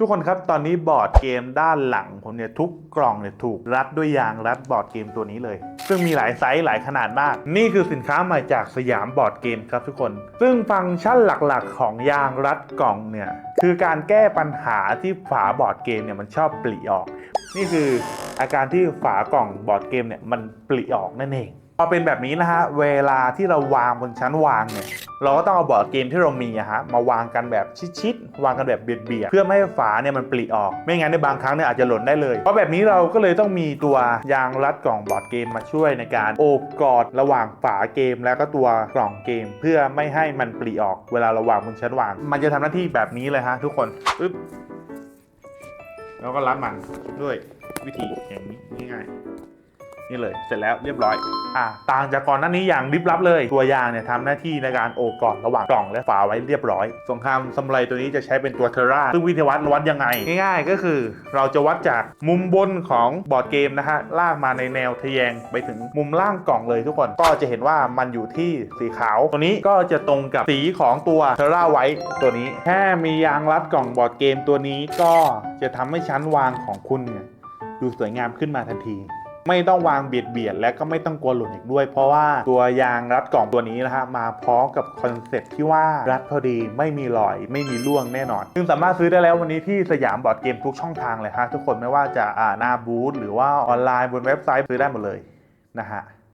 ทุกคนครับตอนนี้บอร์ดเกมด้านหลังผมเนี่ยทุกกล่องเนี่ยถูกรัดด้วยยางรัดบอร์ดเกมตัวนี้เลย ซึ่งมีหลายไซส์หลายขนาดมาก นี่คือสินค้าใหม่จากสยามบอร์ดเกมครับทุกคน ซึ่งฟังก์ชันหลักๆ ของยางรัดกล่องเนี่ยคือการแก้ปัญหาที่ฝาบอร์ดเกมเนี่ยมันชอบปลิออก นี่คืออาการที่ฝากล่องบอร์ดเกมเนี่ยมันปลิออกนั่นเองพอเป็นแบบนี้นะฮะเวลาที่เราวางบนชั้นวางเนี่ยเราก็ต้องเอาบอร์ดเกมที่เรามีอะฮะมาวางกันแบบชิดๆวางกันแบบเบียดๆเพื่อไม่ให้ฝาเนี่ยมันปลิออก ไม่งั้นในบางครั้งเนี่ยอาจจะหล่นได้เลย เพราะแบบนี้เราก็เลยต้องมีตัวยางรัดกล่องบอร์ดเกมมาช่วยในการโอบกอดระหว่างฝาเกม แล้วก็ตัวกล่องเกม เพื่อไม่ให้มันปลิออก เวลาเราวางบนชั้นวาง มันจะทำหน้าที่แบบนี้เลยฮะทุกคนปึ๊บ แล้วก็รัดมันด้วยวิธีอย่างนี้ง่ายๆ นี่เลยเสร็จแล้วเรียบร้อยอะต่างจากก่อนหน้านี้อย่างริบลับเลย ตัวยางเนี่ยทำหน้าที่ในการโอบกอดระหว่างกล่องและฝาไว้เรียบร้อย สงครามสมุไรตัวนี้จะใช้เป็นตัวเทอร่าซึ่งวิธีวัดวัดยังไง ง่ายๆ ก็คือ เราจะวัดจากมุมบนของบอร์ดเกมนะฮะลากมาในแนวทะแยงไปถึงมุมล่างกล่องเลยทุกคนก็จะเห็นว่ามันอยู่ที่สีขาว ตัวนี้ก็จะตรงกับสีของตัวเทอร่าไว้ตัวนี้แค่มียางรัดกล่องบอร์ดเกมตัวนี้ก็จะทำให้ชั้นวางของคุณเนี่ยดูสวยงามขึ้นมาทันที ไม่ต้องวางเบียดเบียดและก็ไม่ต้องกลัวหล่นอีกด้วย เพราะว่าตัวยางรัดกล่องตัวนี้นะฮะมาพร้อมกับคอนเซ็ปต์ที่ว่ารัดพอดีไม่มีรอย ไม่มีร่วงแน่นอน ซึ่งสามารถซื้อได้แล้ววันนี้ที่สยามบอร์ดเกมทุกช่องทางเลยฮะทุกคนไม่ว่าจะอ่าหน้าบูธหรือว่าออนไลน์บนเว็บไซต์ซื้อได้หมดเลยนะฮะ